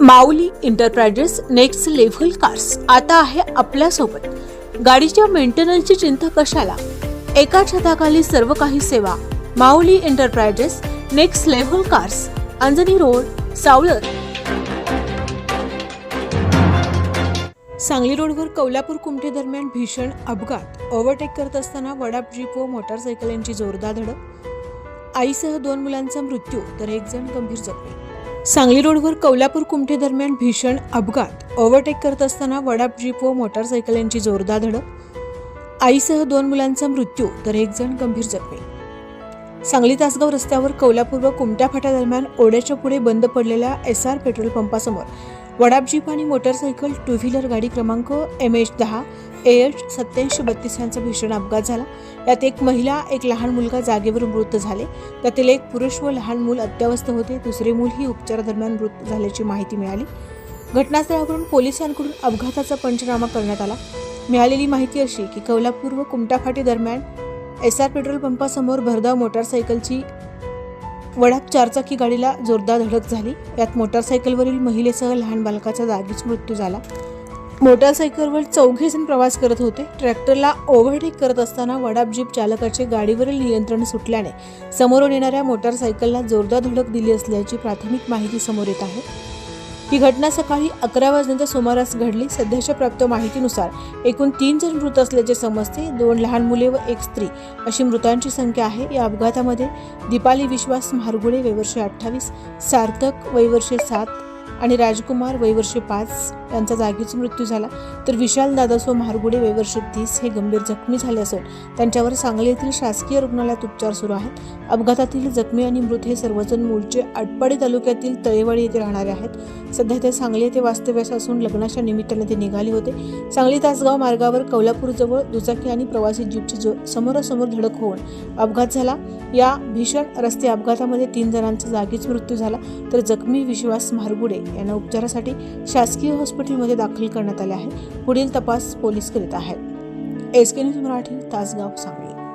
Mauli enterprises next level cars आता आहे आपल्यासोबत. गाडीच्या मेंटेनन्सची चिंता कशाला? एका छताखाली सर्व काही सेवा. Mauli enterprises next level cars Anjani road Savlar Sangli रोडवर कौलापूर कुमटे दरम्यान भीषण अपघात. ओव्हरटेक करत असताना वडाप जीप व मोटारसायकल यांची जोरदार धडक. आईसह दोन मुलांचा मृत्यू तर एक जण गंभीर जखमी. सांगली रोडवर कौलापूर कुमठे दरम्यान भीषण अपघात. ओव्हरटेक करत असताना वडाप जीप व मोटारसायकल यांची जोरदार धडक. आईसह दोन मुलांचा मृत्यू तर एक जण गंभीर जखमी. सांगली तासगाव रस्त्यावर कौलापूर व कुमट्या फाट्या दरम्यान ओढ्याच्या पुढे बंद पडलेल्या एस आर पेट्रोल पंपासमोर. वडाप जीप आणि मोटरसायकल टू व्हीलर गाडी क्रमांक एम एच दहा एच सत्याऐंशी बत्तीस यांचा भीषण अपघात झाला. यात एक महिला एक लहान मुलगा जागेवर मृत झाले. त्यातील एक पुरुष व लहान मूल अत्यावस्थ होते. दुसरे मूल ही उपचारादरम्यान मृत झाल्याची माहिती मिळाली. घटनास्थळावरून पोलिसांकडून अपघाताचा पंचनामा करण्यात आला. मिळालेली माहिती अशी की कौलापूर व कुमटाफाटी दरम्यान एस आर पेट्रोल पंपासमोर भरधाव मोटारसायकलची वडाप चारचाकी गाडीला जोरदार धडक झाली. यात मोटारसायकलवरील महिलेसह लहान बालकाचा जागीच मृत्यू झाला. मोटारसायकलवर चौघेजण प्रवास करत होते. ट्रॅक्टरला ओव्हरटेक करत असताना वडाप जीप चालकाचे गाडीवरील नियंत्रण सुटल्याने समोरून येणाऱ्या मोटारसायकलला जोरदार धडक दिली असल्याची प्राथमिक माहिती समोर येत आहे. ही घटना सकाळी अकरा वाजण्याच्या सुमारास घडली. सध्याच्या प्राप्त माहितीनुसार एकूण तीन जण मृत असल्याचे समजते. दोन लहान मुले व एक स्त्री अशी मृतांची संख्या आहे. या अपघातामध्ये दीपाली विश्वास म्हारगुळे वैवर्षे अठ्ठावीस सार्थक वैवर्षे सात आणि राजकुमार वयवर्षे पाच यांचा जागीच मृत्यू झाला. तर विशाल दादासो मारगुडे वयवर्षे तीस हे गंभीर जखमी झाले असून त्यांच्यावर सांगली येथील शासकीय रुग्णालयात उपचार सुरू आहेत. अपघातातील जखमी आणि मृत हे सर्वजण मूळचे आटपाडी तालुक्यातील तळेवाडी येथे राहणारे आहेत. सध्या ते सांगली येथे वास्तव्यास असून लग्नाच्या निमित्ताने ते निघाले होते. सांगली तासगाव मार्गावर कौलापूरजवळ दुचाकी आणि प्रवासी जीपची जो समोरासमोर धडक होऊन अपघात झाला. या भीषण रस्ते अपघातामध्ये तीन जणांचा जागीच मृत्यू झाला. तर जखमी विश्वास मारगुडे यांना उपचारासाठी शासकीय हॉस्पिटलमध्ये दाखल करण्यात आले आहे. पुढील तपास पोलीस करीत आहेत. S K news Marathi Tasgaon Sangli.